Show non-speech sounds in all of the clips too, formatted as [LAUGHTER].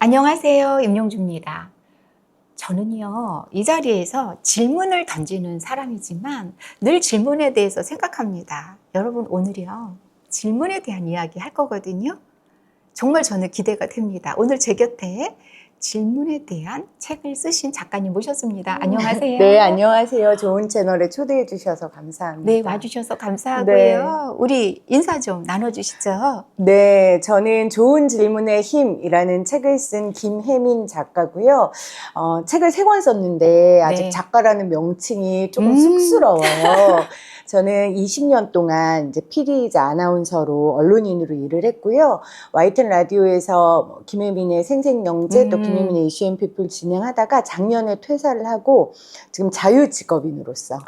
안녕하세요. 임용주입니다. 저는요, 이 자리에서 질문을 던지는 사람이지만 늘 질문에 대해서 생각합니다. 여러분, 오늘이요, 질문에 대한 이야기 할 거거든요. 정말 저는 기대가 됩니다. 오늘 제 곁에 질문에 대한 책을 쓰신 작가님 모셨습니다. 안녕하세요. 네, 안녕하세요. 좋은 채널에 초대해 주셔서 감사합니다. 네, 와주셔서 감사하고요. 우리 인사 좀 나눠주시죠. 네, 저는 좋은 질문의 힘이라는 책을 쓴 김혜민 작가고요. 어, 책을 세 권 썼는데 아직 네. 작가라는 명칭이 조금 음. 쑥스러워요. [LAUGHS] 저는 20년 동안 이제 PD이자 아나운서로 언론인으로 일을 했고요. YTN 라디오에서 뭐 김혜민의 생생영재 또 음. 김혜민의 이슈 앤 피플 진행하다가 작년에 퇴사를 하고 지금 자유 직업인으로서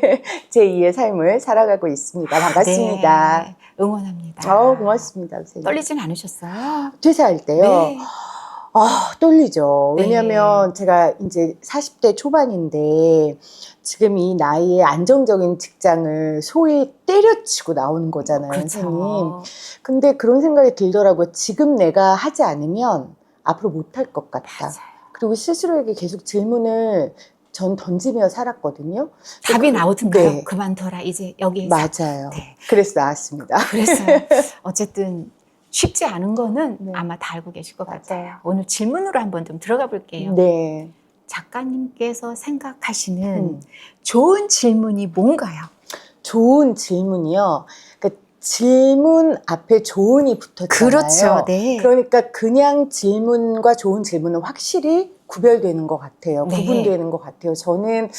[LAUGHS] 제2의 삶을 살아가고 있습니다. 반갑습니다. 네, 응원합니다. 어, 고맙습니다. 선생님. 떨리진 않으셨어요? 퇴사할 때요. 네. 아, 떨리죠. 네. 왜냐면 제가 이제 40대 초반인데 지금 이 나이에 안정적인 직장을 소위 때려치고 나오는 거잖아요, 선생님. 그렇죠. 근데 그런 생각이 들더라고요. 지금 내가 하지 않으면 앞으로 못할 것 같다. 맞아요. 그리고 스스로에게 계속 질문을 전 던지며 살았거든요. 답이 그- 나오던가요? 네. 그만둬라. 이제 여기에서. 맞아요. 네. 그래서 나왔습니다. 그래서 [LAUGHS] 어쨌든 쉽지 않은 거는 네. 아마 다 알고 계실 것 맞아요. 같아요. 오늘 질문으로 한번 좀 들어가 볼게요. 네. 작가님께서 생각하시는 음. 좋은 질문이 뭔가요? 좋은 질문이요. 그러니까 질문 앞에 좋은이 붙었잖아요. 그렇죠. 네. 그러니까 그냥 질문과 좋은 질문은 확실히 구별되는 것 같아요. 네. 구분되는 것 같아요. 저는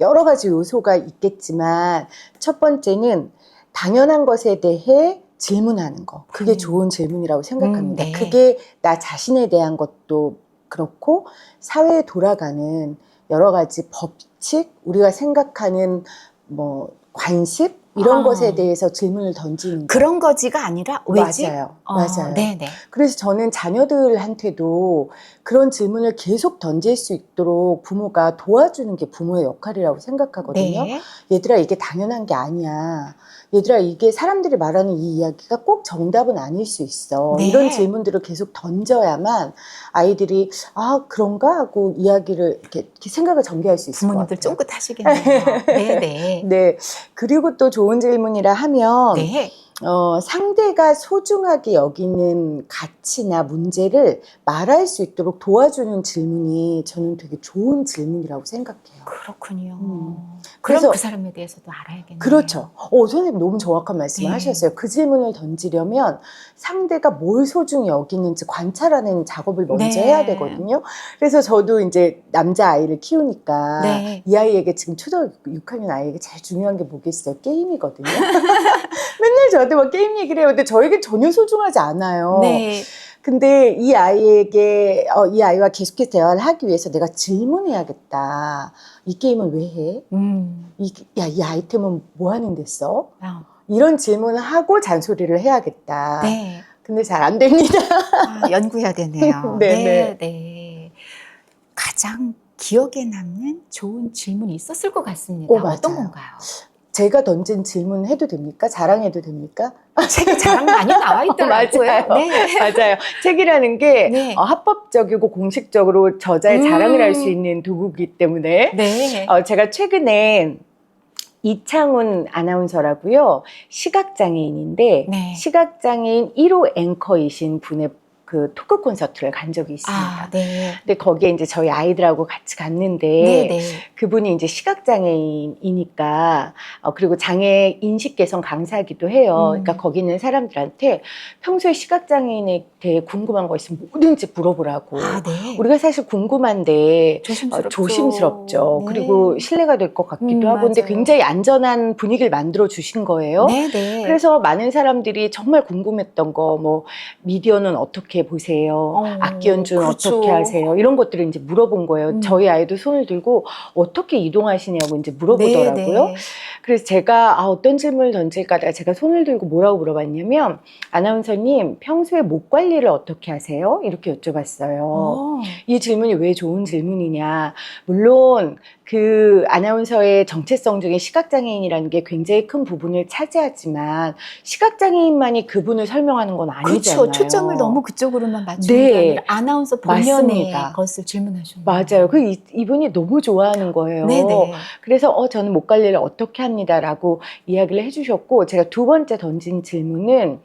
여러 가지 요소가 있겠지만 첫 번째는 당연한 것에 대해 질문하는 거. 그게 음. 좋은 질문이라고 생각합니다. 음, 네. 그게 나 자신에 대한 것도 그렇고 사회에 돌아가는 여러 가지 법칙, 우리가 생각하는 뭐 관습 이런 아. 것에 대해서 질문을 던지는 거. 그런 거지가 아니라 왜지? 맞아요. 어, 맞아요. 네네. 그래서 저는 자녀들한테도 그런 질문을 계속 던질 수 있도록 부모가 도와주는 게 부모의 역할이라고 생각하거든요. 네. 얘들아, 이게 당연한 게 아니야. 얘들아, 이게 사람들이 말하는 이 이야기가 꼭 정답은 아닐 수 있어. 네. 이런 질문들을 계속 던져야만 아이들이, 아, 그런가? 하고 이야기를 이렇게, 이렇게 생각을 전개할 수 있을 것 부모님들 같아요. 쫑긋하시겠네요. 네네. [LAUGHS] 네. 그리고 또 좋은 질문이라 하면, 네. 어, 상대가 소중하게 여기는 가치나 문제를 말할 수 있도록 도와주는 질문이 저는 되게 좋은 질문이라고 생각해요. 그렇군요. 음. 그럼 그래서- 그 사람에 대해서도 알아야겠네요. 그렇죠. 어, 선생님 너무 정확한 말씀을 네. 하셨어요. 그 질문을 던지려면 상대가 뭘 소중히 여기는지 관찰하는 작업을 먼저 네. 해야 되거든요. 그래서 저도 이제 남자 아이를 키우니까 네. 이 아이에게 지금 초등학교 6학년 아이에게 제일 중요한 게 뭐겠어요? 게임이거든요. [LAUGHS] 맨날 저한테 막 게임 얘기를 해요. 근데 저에게 전혀 소중하지 않아요. 네. 근데 이 아이에게 어, 이 아이와 계속해서 대화를 하기 위해서 내가 질문해야겠다. 이 게임은 왜 해? 음. 이, 야, 이 아이템은 뭐 하는 데 써? 아, 이런 질문을 하고 잔소리를 해야겠다. 네. 근데 잘 안 됩니다. 아, 연구해야 되네요. [LAUGHS] 네, 네, 네. 네. 가장 기억에 남는 좋은 질문이 있었을 것 같습니다. 오, 어떤 맞아요. 건가요? 제가 던진 질문 해도 됩니까? 자랑해도 됩니까? 책에 자랑 많이 나와 [LAUGHS] 있더라고요. 맞아요. 네. 맞아요. 책이라는 게 네. 어, 합법적이고 공식적으로 저자의 음. 자랑을 할 수 있는 도구이기 때문에 네. 어, 제가 최근에 이창훈 아나운서라고요. 시각장애인인데 네. 시각장애인 1호 앵커이신 분의 그 토크 콘서트를 간 적이 있습니다. 아, 네. 근데 거기에 이제 저희 아이들하고 같이 갔는데 네, 네. 그분이 이제 시각 장애인이니까 어, 그리고 장애 인식 개선 강사이기도 해요. 음. 그러니까 거기 있는 사람들한테 평소에 시각 장애인에 대해 궁금한 거 있으면 뭐든지 물어보라고. 아, 네. 우리가 사실 궁금한데 어, 조심스럽죠. 조심스럽죠. 네. 그리고 신뢰가 될 것 같기도 음, 하고, 근데. 굉장히 안전한 분위기를 만들어 주신 거예요. 네, 네. 그래서 많은 사람들이 정말 궁금했던 거, 뭐 미디어는 어떻게 보세요? 어, 악기 연주는 그렇죠. 어떻게 하세요? 이런 것들을 이제 물어본 거예요. 음. 저희 아이도 손을 들고 어떻게 이동하시냐고 이제 물어보더라고요. 네, 네. 그래서 제가 아, 어떤 질문을 던질까 하다가 제가 손을 들고 뭐라고 물어봤냐면 아나운서님 평소에 목 관리를 어떻게 하세요? 이렇게 여쭤봤어요. 어, 이 질문이 왜 좋은 질문이냐. 물론 그 아나운서의 정체성 중에 시각장애인이라는 게 굉장히 큰 부분을 차지하지만 시각장애인만이 그분을 설명하는 건 아니잖아요. 그렇죠. 초점을 너무 그쪽 으로 기적으로만 맞추는 네. 게 아니라 아나운서 본연의 맞습니다. 것을 질문하셨네요. 맞아요. 그 이, 이분이 너무 좋아하는 거예요. 네네. 그래서 어 저는 목 관리를 어떻게 합니다라고 이야기를 해주셨고 제가 두 번째 던진 질문은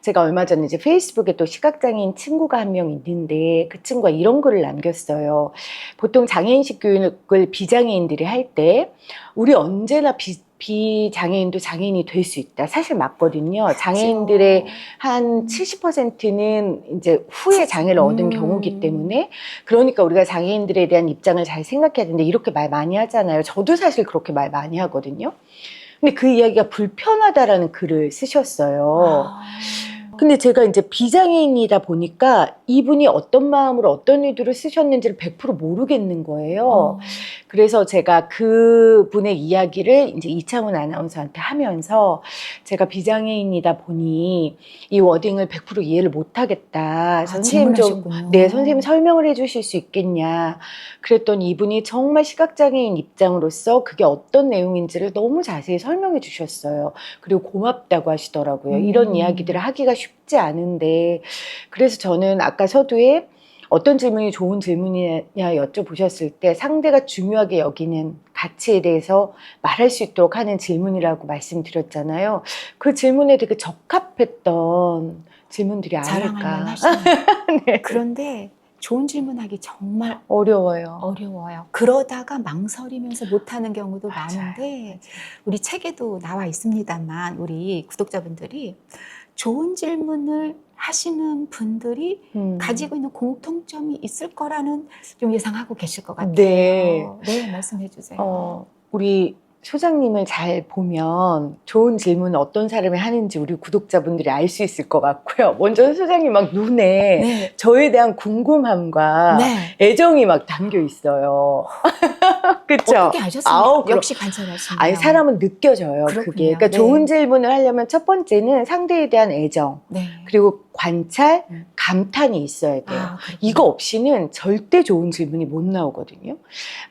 제가 얼마 전에 이제 페이스북에 또 시각장애인 친구가 한 명 있는데 그 친구가 이런 글을 남겼어요. 보통 장애인식 교육을 비장애인들이 할 때 우리 언제나 비, 비장애인도 장애인이 될 수 있다. 사실 맞거든요. 장애인들의 한 70%는 이제 후에 장애를 얻은 음. 경우기 때문에 그러니까 우리가 장애인들에 대한 입장을 잘 생각해야 되는데 이렇게 말 많이 하잖아요. 저도 사실 그렇게 말 많이 하거든요. 근데 그 이야기가 불편하다라는 글을 쓰셨어요. 아. 근데 제가 이제 비장애인이다 보니까 이분이 어떤 마음으로 어떤 의도로 쓰셨는지를 100% 모르겠는 거예요. 어. 그래서 제가 그 분의 이야기를 이제 이창훈 아나운서한테 하면서 제가 비장애인이다 보니 이 워딩을 100% 이해를 못 하겠다. 아, 선생님 좀. 네, 선생님 설명을 해 주실 수 있겠냐. 그랬더니 이분이 정말 시각장애인 입장으로서 그게 어떤 내용인지를 너무 자세히 설명해 주셨어요. 그리고 고맙다고 하시더라고요. 음. 이런 이야기들을 하기가 쉽지 않은데. 그래서 저는 아까 서두에 어떤 질문이 좋은 질문이냐 여쭤보셨을 때 상대가 중요하게 여기는 가치에 대해서 말할 수 있도록 하는 질문이라고 말씀드렸잖아요. 그 질문에 되게 적합했던 질문들이 아닐까. [LAUGHS] 네. 그런데 좋은 질문하기 정말 어려워요. 어려워요. 그러다가 망설이면서 못하는 경우도 맞아요. 많은데 우리 책에도 나와 있습니다만 우리 구독자분들이 좋은 질문을 하시는 분들이 음. 가지고 있는 공통점이 있을 거라는 좀 예상하고 계실 것 같아요. 네. 네, 말씀해 주세요. 어, 우리 소장님을 잘 보면 좋은 질문을 어떤 사람이 하는지 우리 구독자분들이 알 수 있을 것 같고요. 먼저 소장님 막 눈에 네. 저에 대한 궁금함과 네. 애정이 막 담겨 있어요. [LAUGHS] 그쵸? 어떻게 아셨습니까? 아우, 그럼- 역시 관찰하시네요. 아니, 사람은 느껴져요. 그렇군요. 그게. 그러니까 네. 좋은 질문을 하려면 첫 번째는 상대에 대한 애정, 네. 그리고 관찰, 음. 감탄이 있어야 돼요. 아. 이거 없이는 절대 좋은 질문이 못 나오거든요.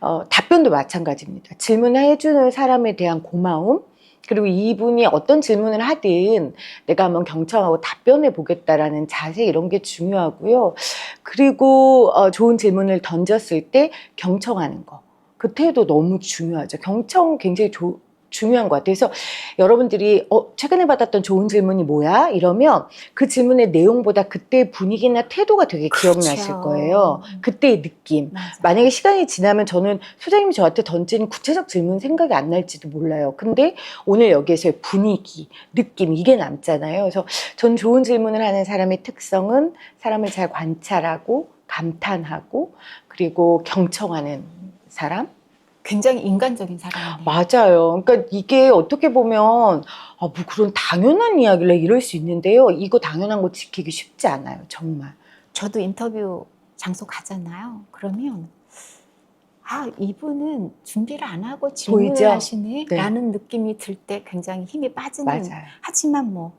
어, 답변도 마찬가지입니다. 질문해주는 사람에 대한 고마움, 그리고 이분이 어떤 질문을 하든 내가 한번 경청하고 답변해 보겠다라는 자세 이런 게 중요하고요. 그리고 어, 좋은 질문을 던졌을 때 경청하는 거. 그 태도 너무 중요하죠. 경청 굉장히 조- 중요한 것 같아요. 그래서 여러분들이 어, 최근에 받았던 좋은 질문이 뭐야? 이러면 그 질문의 내용보다 그때의 분위기나 태도가 되게 기억나실 그렇죠. 거예요. 그때의 느낌. 맞아요. 만약에 시간이 지나면 저는 소장님이 저한테 던진 구체적 질문 생각이 안 날지도 몰라요. 근데 오늘 여기에서의 분위기, 느낌, 이게 남잖아요. 그래서 전 좋은 질문을 하는 사람의 특성은 사람을 잘 관찰하고, 감탄하고, 그리고 경청하는 사람? 굉장히 인간적인 사람이네요. 맞아요. 그러니까 이게 어떻게 보면, 아, 뭐 그런 당연한 이야기를 이럴 수 있는데요. 이거 당연한 거 지키기 쉽지 않아요. 정말. 저도 인터뷰 장소 가잖아요. 그러면 아 이분은 준비를 안 하고 질문을 보이죠? 하시네라는 느낌이 들 때 굉장히 힘이 빠지는. 맞아요. 하지만 뭐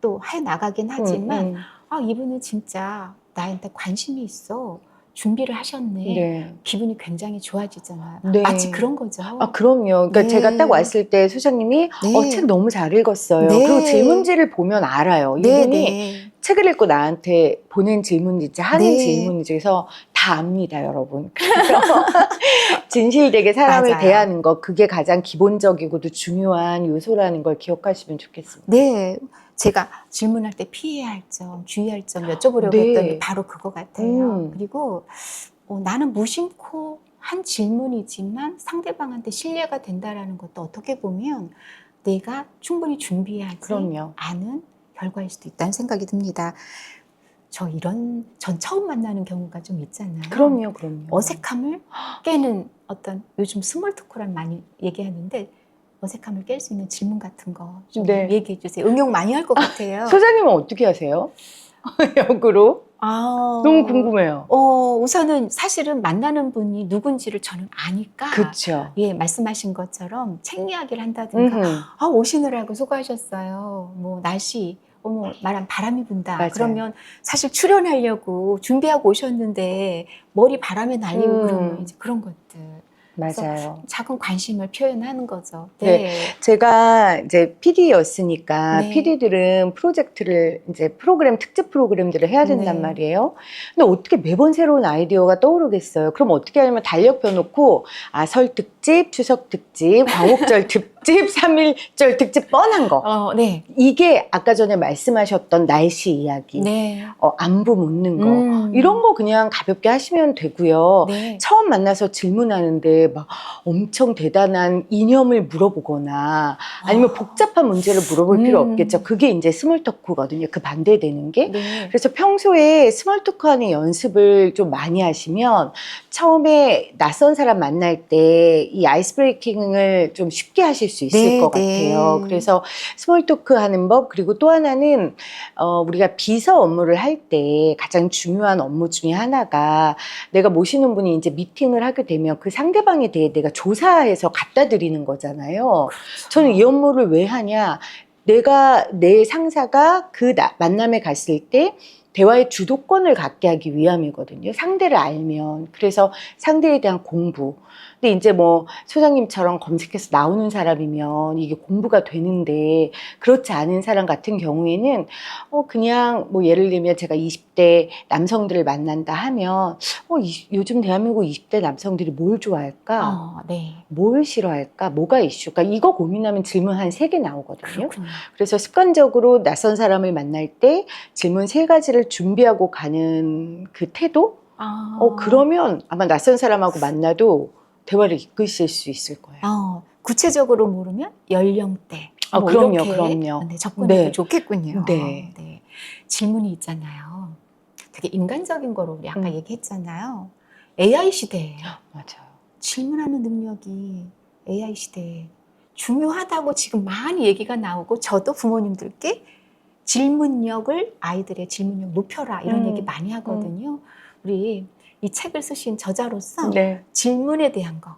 또 해 나가긴 하지만 음, 음. 아 이분은 진짜 나한테 관심이 있어. 준비를 하셨네. 네. 기분이 굉장히 좋아지잖아요. 네. 마치 그런 거죠. 아, 그럼요. 그러니까 네. 제가 딱 왔을 때 소장님이 네. 어, 책 너무 잘 읽었어요. 네. 그리고 질문지를 보면 알아요. 네, 이분이 네. 책을 읽고 나한테 보낸 질문지, 하는 네. 질문지에서 다 압니다, 여러분. 그래서 [LAUGHS] 진실되게 사람을 맞아요. 대하는 것, 그게 가장 기본적이고도 중요한 요소라는 걸 기억하시면 좋겠습니다. 네, 제가 질문할 때 피해야 할 점, 주의할 점 여쭤보려고 네. 했더니 바로 그거 같아요. 음. 그리고 어, 나는 무심코 한 질문이지만 상대방한테 신뢰가 된다라는 것도 어떻게 보면 내가 충분히 준비하지 그럼요. 않은 결과일 수도 있다는 생각이 듭니다. 저 이런 전 처음 만나는 경우가 좀 있잖아요. 그럼요, 그럼요. 어색함을 [GASPS] 깨는 어떤 요즘 스몰 토크란 많이 얘기하는데 어색함을 깰 수 있는 질문 같은 거 좀 네. 얘기해 주세요. 응용 많이 할 것 같아요. [LAUGHS] 소장님은 어떻게 하세요? [LAUGHS] 역으로? 아, 너무 궁금해요. 어, 우선은 사실은 만나는 분이 누군지를 저는 아니까 그쵸. 예, 말씀하신 것처럼 책 이야기를 한다든가 음흠. 아, 오시느라고 수고하셨어요. 뭐 날씨 어머 말한 바람이 분다. 맞아요. 그러면 사실 출연하려고 준비하고 오셨는데 머리 바람에 날리고 음. 그러면 이제 그런 것들 맞아요. 작은 관심을 표현하는 거죠. 네. 제가 이제 PD였으니까 네. PD들은 프로젝트를 이제 프로그램 특집 프로그램들을 해야 된단 네. 말이에요. 근데 어떻게 매번 새로운 아이디어가 떠오르겠어요? 그럼 어떻게 하냐면 달력표 놓고 아 설 특집, 추석 특집, 광복절 [LAUGHS] 특집, 삼일절 특집 뻔한 거. 어, 네. 이게 아까 전에 말씀하셨던 날씨 이야기, 네. 어, 안부 묻는 거 음. 이런 거 그냥 가볍게 하시면 되고요. 네. 처음 만나서 질문하는데 막 엄청 대단한 이념을 물어보거나 아니면 아. 복잡한 문제를 물어볼 필요 음. 없겠죠. 그게 이제 스몰 토크거든요. 그 반대되는 게. 네. 그래서 평소에 스몰 토크 하는 연습을 좀 많이 하시면 처음에 낯선 사람 만날 때이 아이스 브레이킹을 좀 쉽게 하실 수 있을 네, 것 네. 같아요. 그래서 스몰 토크 하는 법 그리고 또 하나는 어, 우리가 비서 업무를 할 때 가장 중요한 업무 중에 하나가 내가 모시는 분이 이제 미팅을 하게 되면 그 상대방에 대해 내가 조사해서 갖다 드리는 거잖아요. 저는 이 업무를 왜 하냐? 내가 내 상사가 그 나- 만남에 갔을 때 대화의 주도권을 갖게 하기 위함이거든요. 상대를 알면. 그래서 상대에 대한 공부. 근데 이제 뭐 소장님처럼 검색해서 나오는 사람이면 이게 공부가 되는데 그렇지 않은 사람 같은 경우에는 어 그냥 뭐 예를 들면 제가 20대 남성들을 만난다 하면 어 이- 요즘 대한민국 20대 남성들이 뭘 좋아할까? 어, 네. 뭘 싫어할까? 뭐가 이슈가? 이거 고민하면 질문 한 세 개 나오거든요. 그렇군요. 그래서 습관적으로 낯선 사람을 만날 때 질문 세 가지를 준비하고 가는 그 태도? 아. 어, 그러면 아마 낯선 사람하고 만나도 대화를 이끄실 수 있을 거예요. 어, 구체적으로 모르면 연령대. 아, 뭐 그럼요, 그럼요. 네, 접근이 네. 좋겠군요. 네. 네. 질문이 있잖아요. 되게 인간적인 거로 우리 아까 음. 얘기했잖아요. AI 시대예요. 맞아요. 질문하는 능력이 AI 시대에 중요하다고 지금 많이 얘기가 나오고 저도 부모님들께 질문력을 아이들의 질문력 높여라 이런 음. 얘기 많이 하거든요. 우리 이 책을 쓰신 저자로서 네. 질문에 대한 거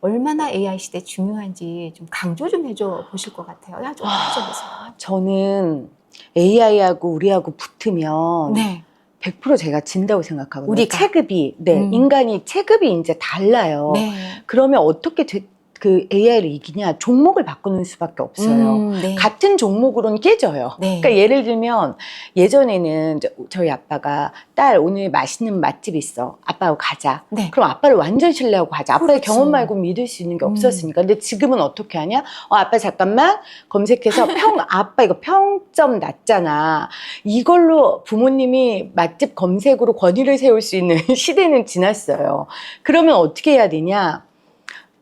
얼마나 AI 시대 에 중요한지 좀 강조 좀 해줘 보실 것 같아요. 야, 좀 해줘보세요. 저는 AI하고 우리하고 붙으면 네. 100% 제가 진다고 생각하거든요. 우리가? 체급이, 네, 음. 인간이 체급이 이제 달라요. 네. 그러면 어떻게 되- 그 AI를 이기냐? 종목을 바꾸는 수밖에 없어요. 음, 네. 같은 종목으로는 깨져요. 네. 그러니까 예를 들면 예전에는 저- 저희 아빠가 딸 오늘 맛있는 맛집 있어. 아빠하고 가자. 네. 그럼 아빠를 완전 신뢰하고 가자. 아빠의 그렇죠. 경험 말고 믿을 수 있는 게 음. 없었으니까. 근데 지금은 어떻게 하냐? 어, 아빠 잠깐만 검색해서 [LAUGHS] 평, 아빠 이거 평점 낮잖아. 이걸로 부모님이 맛집 검색으로 권위를 세울 수 있는 [LAUGHS] 시대는 지났어요. 그러면 어떻게 해야 되냐?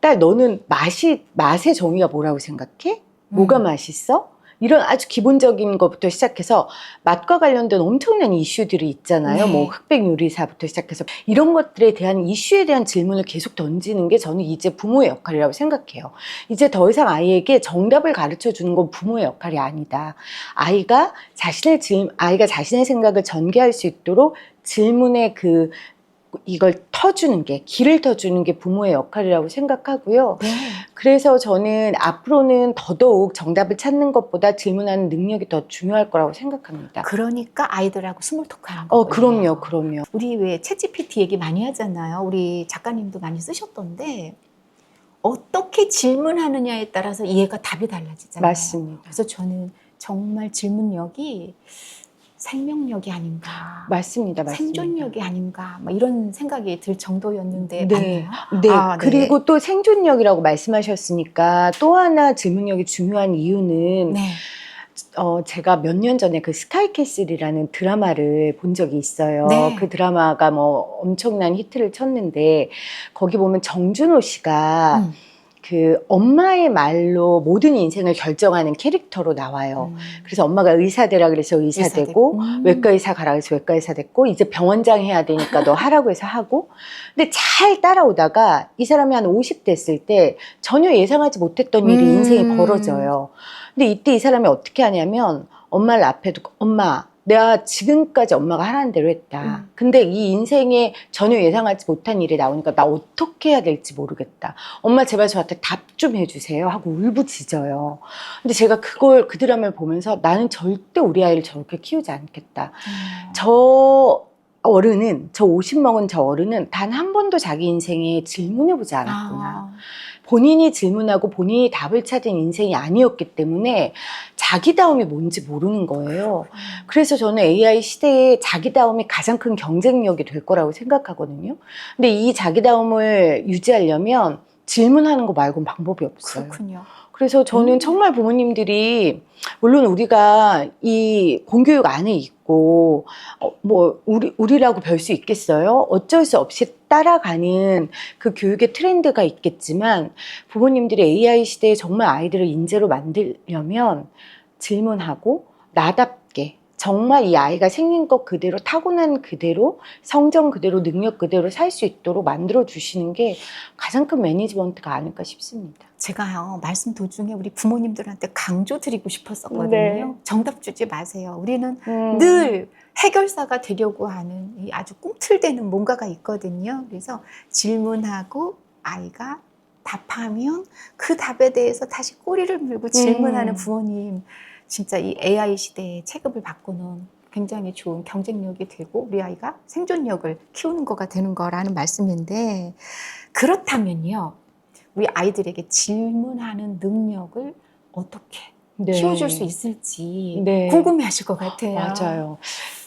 딸, 너는 맛이, 맛의 정의가 뭐라고 생각해? 뭐가 음. 맛있어? 이런 아주 기본적인 것부터 시작해서 맛과 관련된 엄청난 이슈들이 있잖아요. 네. 뭐 흑백 요리사부터 시작해서 이런 것들에 대한 이슈에 대한 질문을 계속 던지는 게 저는 이제 부모의 역할이라고 생각해요. 이제 더 이상 아이에게 정답을 가르쳐 주는 건 부모의 역할이 아니다. 아이가 자신의 질 아이가 자신의 생각을 전개할 수 있도록 질문의 그 이걸 터주는 게 길을 터주는 게 부모의 역할이라고 생각하고요. 네. 그래서 저는 앞으로는 더더욱 정답을 찾는 것보다 질문하는 능력이 더 중요할 거라고 생각합니다. 그러니까 아이들하고 스몰 토크하는 어. 그럼요, 그럼요. 우리 왜 챗GPT 얘기 많이 하잖아요. 우리 작가님도 많이 쓰셨던데 어떻게 질문하느냐에 따라서 이해가 답이 달라지잖아요. 맞습니다. 그래서 저는 정말 질문력이 생명력이 아닌가, 맞습니다, 맞습니다. 생존력이 아닌가, 막 이런 생각이 들 정도였는데 네. 맞나요? 네, 아, 네. 그리고 또 생존력이라고 말씀하셨으니까 또 하나 질문력이 중요한 이유는 네. 어, 제가 몇 년 전에 그 스카이캐슬이라는 드라마를 본 적이 있어요. 네. 그 드라마가 뭐 엄청난 히트를 쳤는데 거기 보면 정준호 씨가 음. 그 엄마의 말로 모든 인생을 결정하는 캐릭터로 나와요. 음. 그래서 엄마가 의사 되라 그래서 의사, 의사 되고. 음. 외과 의사 가라 그래서 외과 의사 됐고 이제 병원장 해야 되니까 너 하라고 해서 하고 근데 잘 따라오다가 이 사람이 한 50 됐을 때 전혀 예상하지 못했던 일이 음. 인생에 벌어져요. 근데 이때 이 사람이 어떻게 하냐면 엄마를 앞에 두고 엄마 내가 지금까지 엄마가 하라는 대로 했다. 음. 근데 이 인생에 전혀 예상하지 못한 일이 나오니까 나 어떻게 해야 될지 모르겠다. 엄마 제발 저한테 답 좀 해주세요 하고 울부짖어요. 근데 제가 그걸 그 드라마를 보면서 나는 절대 우리 아이를 저렇게 키우지 않겠다. 음. 저 어른은 저 50 먹은 저 어른은 단 한 번도 자기 인생에 질문해 보지 않았구나. 아, 본인이 질문하고 본인이 답을 찾은 인생이 아니었기 때문에 자기다움이 뭔지 모르는 거예요. 그래서 저는 AI 시대에 자기다움이 가장 큰 경쟁력이 될 거라고 생각하거든요. 근데 이 자기다움을 유지하려면 질문하는 거 말고는 방법이 없어요. 그렇군요. 그래서 저는 음. 정말 부모님들이 물론 우리가 이 공교육 안에 있고 어, 뭐 우리 우리라고 별 수 있겠어요? 어쩔 수 없이 따라가는 그 교육의 트렌드가 있겠지만 부모님들이 AI 시대에 정말 아이들을 인재로 만들려면 질문하고 나답게 정말 이 아이가 생긴 것 그대로 타고난 그대로 성정 그대로 능력 그대로 살 수 있도록 만들어 주시는 게 가장 큰 매니지먼트가 아닐까 싶습니다. 제가요 말씀 도중에 우리 부모님들한테 강조 드리고 싶었었거든요. 네. 정답 주지 마세요. 우리는 음. 늘 해결사가 되려고 하는 이 아주 꿈틀대는 뭔가가 있거든요. 그래서 질문하고 아이가 답하면 그 답에 대해서 다시 꼬리를 물고 질문하는 음. 부모님 진짜 이 AI 시대에 체급을 바꾸는 굉장히 좋은 경쟁력이 되고 우리 아이가 생존력을 키우는 거가 되는 거라는 말씀인데 그렇다면요 우리 아이들에게 질문하는 능력을 어떻게 네. 키워줄 수 있을지 네. 궁금해하실 것 같아요. 맞아요.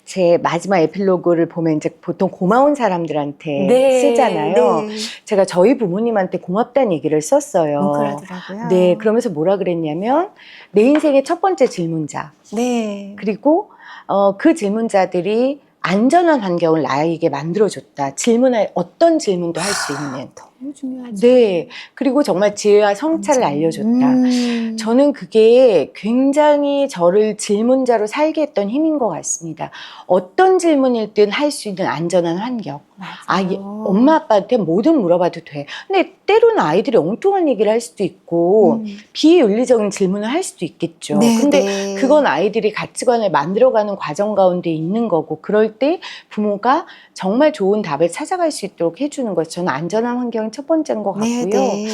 제 마지막 에필로그를 보면 이제 보통 고마운 사람들한테 네, 쓰잖아요. 네. 제가 저희 부모님한테 고맙다는 얘기를 썼어요. 음, 그러더라고요. 네, 그러면서 뭐라 그랬냐면 내 인생의 첫 번째 질문자 네. 그리고 어, 그 질문자들이 안전한 환경을 나에게 만들어줬다. 질문할 어떤 질문도 할 수 있는. 너무 중요하죠. 네, 그리고 정말 지혜와 성찰을 알려줬다. 음. 저는 그게 굉장히 저를 질문자로 살게 했던 힘인 것 같습니다. 어떤 질문일든 할 수 있는 안전한 환경. 아. 이 엄마 아빠한테 뭐든 물어봐도 돼. 근데 때로는 아이들이 엉뚱한 얘기를 할 수도 있고 음. 비윤리적인 질문을 할 수도 있겠죠. 네, 근데 네. 그건 아이들이 가치관을 만들어가는 과정 가운데 있는 거고 그럴 때 부모가 정말 좋은 답을 찾아갈 수 있도록 해주는 것. 저는 안전한 환경이 첫 번째인 것 같고요. 네, 네.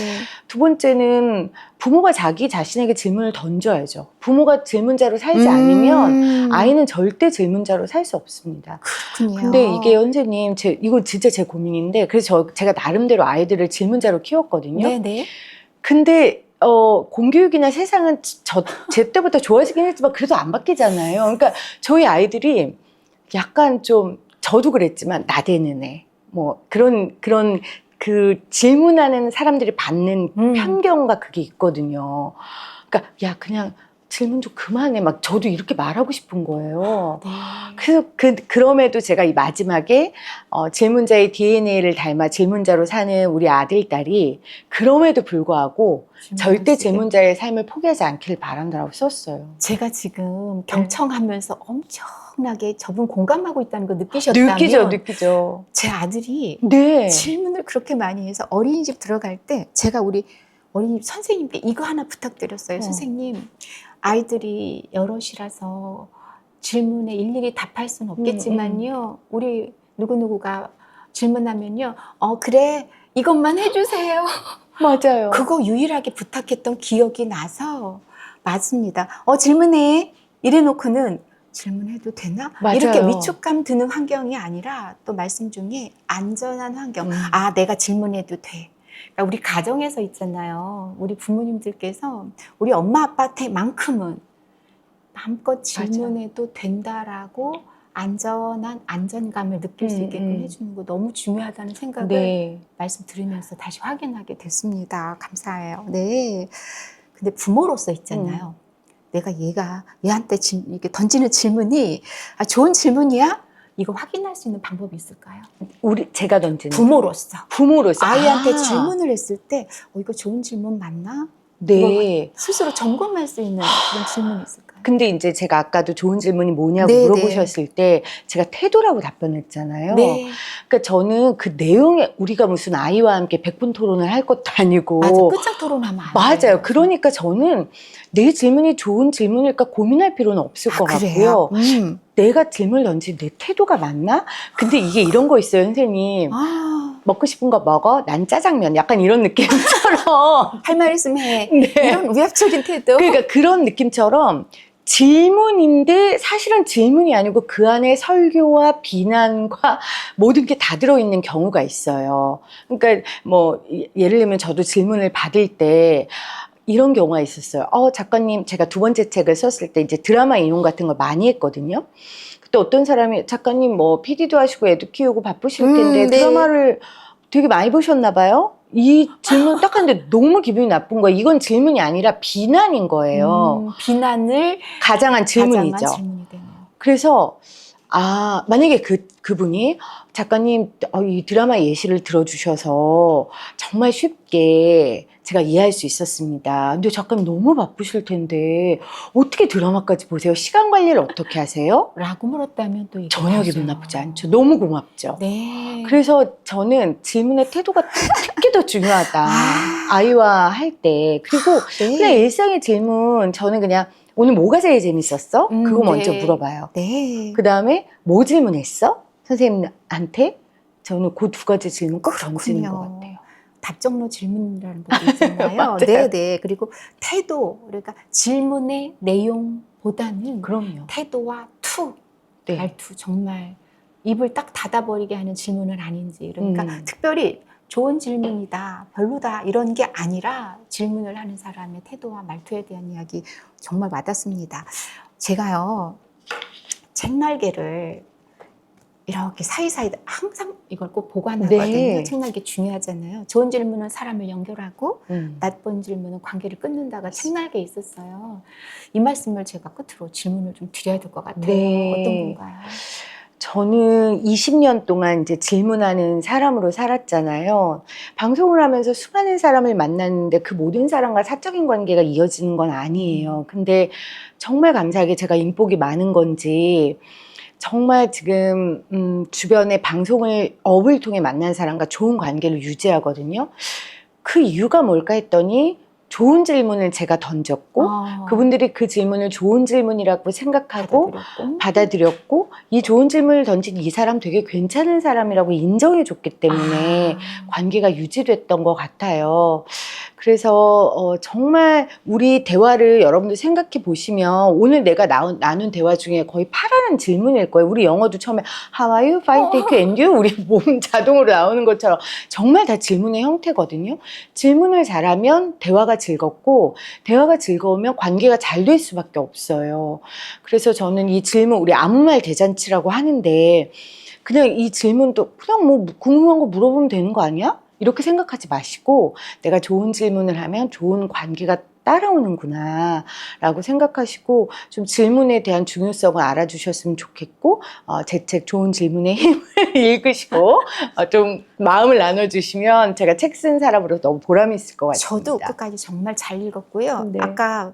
두 번째는 부모가 자기 자신에게 질문을 던져야죠. 부모가 질문자로 살지 음. 않으면 아이는 절대 질문자로 살 수 없습니다. 그렇군요. 근데 이게 선생님, 제, 이거 진짜 제 고민인데, 그래서 저, 제가 나름대로 아이들을 질문자로 키웠거든요. 네, 네. 근데, 어, 공교육이나 세상은 저, 제 때부터 좋아지긴 했지만, 그래도 안 바뀌잖아요. 그러니까 저희 아이들이 약간 좀, 저도 그랬지만, 나대는 애. 뭐, 그런, 그런, 그 질문하는 사람들이 받는 음. 편견과 그게 있거든요. 그러니까, 야, 그냥 질문 좀 그만해. 막 저도 이렇게 말하고 싶은 거예요. 네. 그래서 그, 그럼에도 제가 이 마지막에 어, 질문자의 DNA를 닮아 질문자로 사는 우리 아들, 딸이 그럼에도 불구하고 절대. 질문자의 삶을 포기하지 않길 바란다고 썼어요. 제가 지금 경청하면서 엄청나게 저분 공감하고 있다는 거 느끼셨다면 느끼죠, 느끼죠. 제 아들이 네. 질문을 그렇게 많이 해서 어린이집 들어갈 때 제가 우리 어린이집 선생님께 이거 하나 부탁드렸어요. 어. 선생님, 아이들이 여럿이라서 질문에 일일이 답할 수는 없겠지만요. 우리 누구누구가 질문하면요. 어, 그래. 이것만 해주세요. [LAUGHS] 맞아요. 그거 유일하게 부탁했던 기억이 나서 맞습니다. 어, 질문해. 이래 놓고는 질문해도 되나? 맞아요. 이렇게 위축감 드는 환경이 아니라 또 말씀 중에 안전한 환경. 음. 아, 내가 질문해도 돼. 그러니까 우리 가정에서 있잖아요. 우리 부모님들께서 우리 엄마 아빠한테만큼은 마음껏 질문해도 된다라고 안전한 안전감을 느낄 수 음, 있게끔 음. 해주는 거 너무 중요하다는 생각을 네. 말씀 들으면서 다시 확인하게 됐습니다. 감사해요. 네. 근데 부모로서 있잖아요. 내가 얘가 얘한테 질, 이렇게 던지는 질문이 아, 좋은 질문이야? 이거 확인할 수 있는 방법이 있을까요? 우리, 제가 던지는. 부모로서 부모로서. 아이한테 아, 질문을 했을 때 어, 이거 좋은 질문 맞나? 네. 스스로 점검할 수 있는 그런 질문이 있을까요? 근데 이제 제가 아까도 좋은 질문이 뭐냐고 네, 물어보셨을 때 제가 태도라고 답변했잖아요. 네. 그러니까 저는 그 내용에 우리가 무슨 아이와 함께 백분 토론을 할 것도 아니고 맞아. 끝장 토론하면 안 맞아요. 돼요. 그러니까 저는 내 질문이 좋은 질문일까 고민할 필요는 없을 것 아, 그래요? 같고요. 음. 내가 질문을 던진 내 태도가 맞나? 근데 이게 이런 거 있어요, 선생님. 아, 먹고 싶은 거 먹어? 난 짜장면. 약간 이런 느낌처럼. [LAUGHS] 할 말 있으면 해. 네. 이런 위압적인 태도. 그러니까 그런 느낌처럼 질문인데 사실은 질문이 아니고 그 안에 설교와 비난과 [LAUGHS] 모든 게 다 들어있는 경우가 있어요. 그러니까 뭐 예- 예를 들면 저도 질문을 받을 때 이런 경우가 있었어요. 어, 작가님, 제가 두 번째 책을 썼을 때 이제 드라마 인용 같은 걸 많이 했거든요. 그때 어떤 사람이 작가님 뭐 PD도 하시고 애도 키우고 바쁘실 음, 텐데 네. 드라마를 되게 많이 보셨나 봐요? 이 질문 딱 하는데 너무 기분이 나쁜 거예요. 이건 질문이 아니라 비난인 거예요. 음, 비난을 가장한 질문이죠. 가장한 질문이 되네요. 그래서 아 만약에 그 그분이 작가님 어, 이 드라마 예시를 들어주셔서 정말 쉽게 제가 이해할 수 있었습니다. 근데 작가님 너무 바쁘실 텐데 어떻게 드라마까지 보세요? 시간 관리를 어떻게 하세요? 라고 물었다면 또 전혀 기분. 나쁘지 않죠. 너무 고맙죠. 네. 그래서 저는 질문의 태도가 특히 더 중요하다. 아. 아이와 할 때. 그리고 네. 그냥 일상의 질문 저는 그냥 오늘 뭐가 제일 재밌었어? 음, 그거 네. 먼저 물어봐요. 네. 그 다음에 뭐 질문했어? 선생님한테? 저는 그 두 가지 질문 꼭 던지는 것. 같아요. 답정로 질문이라는 것도 있잖아요. [LAUGHS] 네, 네. 그리고 태도, 그러니까 질문의 내용보다는 그럼요. 태도와 투, 네. 말투 정말 입을 딱 닫아버리게 하는 질문은 아닌지. 그러니까 음. 특별히 좋은 질문이다, 별로다 이런 게 아니라 질문을 하는 사람의 태도와 말투에 대한 이야기 정말 와닿습니다. 제가요 책날개를 이렇게 사이사이 항상 이걸 꼭 보관하거든요. 네. 책날개 중요하잖아요. 좋은 질문은 사람을 연결하고 음. 나쁜 질문은 관계를 끊는다가 책날개에 있었어요. 이 말씀을 제가 끝으로 질문을 좀 드려야 될 것 같아요. 네. 어떤 건가요? 저는 20년 동안 이제 질문하는 사람으로 살았잖아요. 방송을 하면서 수많은 사람을 만났는데 그 모든 사람과 사적인 관계가 이어지는 건 아니에요. 근데 정말 감사하게 제가 인복이 많은 건지 정말 지금 음, 주변에 방송을 업을 통해 만난 사람과 좋은 관계를 유지하거든요. 그 이유가 뭘까 했더니 좋은 질문을 제가 던졌고 아, 그분들이 그 질문을 좋은 질문이라고 생각하고 받아들였고. 받아들였고 이 좋은 질문을 던진 이 사람 되게 괜찮은 사람이라고 인정해 줬기 때문에 아, 관계가 유지됐던 것 같아요. 그래서 어, 정말 우리 대화를 여러분들 생각해 보시면 오늘 내가 나온, 나눈 대화 중에 거의 파라는 질문일 거예요. 우리 영어도 처음에 How are you? Fine, thank you. And you? 우리 몸 [LAUGHS] 자동으로 나오는 것처럼 정말 다 질문의 형태거든요. 질문을 잘하면 대화가 즐겁고 대화가 즐거우면 관계가 잘 될 수밖에 없어요. 그래서 저는 이 질문 우리 아무 말 대잔치라고 하는데 그냥 이 질문도 그냥 뭐 궁금한 거 물어보면 되는 거 아니야? 이렇게 생각하지 마시고 내가 좋은 질문을 하면 좋은 관계가 따라오는구나 라고 생각하시고 좀 질문에 대한 중요성을 알아주셨으면 좋겠고 어, 제책 좋은 질문의 힘을 [LAUGHS] 읽으시고 어, 좀 마음을 나눠주시면 제가 책 쓴 사람으로 너무 보람이 있을 것 같습니다. 저도 끝까지 정말 잘 읽었고요. 네. 아까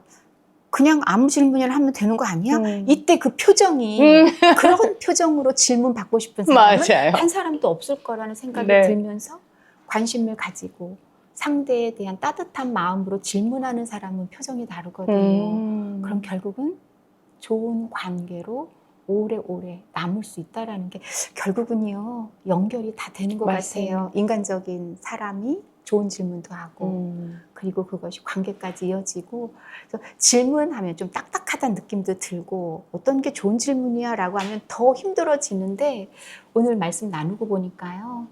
그냥 아무 질문이나 하면 되는 거 아니야? 음. 이때 그 표정이 음. 그런 표정으로 질문 받고 싶은 사람은 [LAUGHS] 맞아요. 한 사람도 없을 거라는 생각이 네. 들면서 관심을 가지고 상대에 대한 따뜻한 마음으로 질문하는 사람은 표정이 다르거든요. 음. 그럼 결국은 좋은 관계로 오래오래 남을 수 있다라는 게 결국은요 연결이 다 되는 것 맞습니다. 같아요. 인간적인 사람이 좋은 질문도 하고 음. 그리고 그것이 관계까지 이어지고 질문하면 좀 딱딱하다는 느낌도 들고 어떤 게 좋은 질문이야라고 하면 더 힘들어지는데 오늘 말씀 나누고 보니까요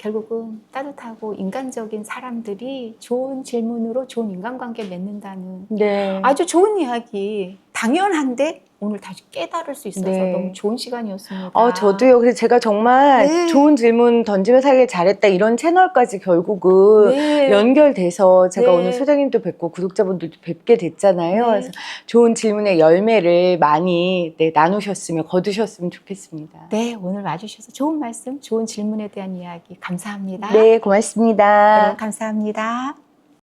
결국은 따뜻하고 인간적인 사람들이 좋은 질문으로 좋은 인간관계 맺는다는 네. 아주 좋은 이야기 당연한데 오늘 다시 깨달을 수 있어서 네. 너무 좋은 시간이었습니다. 어, 저도요. 그래서 제가 정말 네. 좋은 질문 던지면서 하길 잘했다 이런 채널까지 결국은 네. 연결돼서 제가 네. 오늘 소장님도 뵙고 구독자분들도 뵙게 됐잖아요. 네. 그래서 좋은 질문의 열매를 많이 네, 나누셨으면 거두셨으면 좋겠습니다. 네, 오늘 와주셔서 좋은 말씀, 좋은 질문에 대한 이야기 감사합니다. 네, 고맙습니다. 여러분 감사합니다.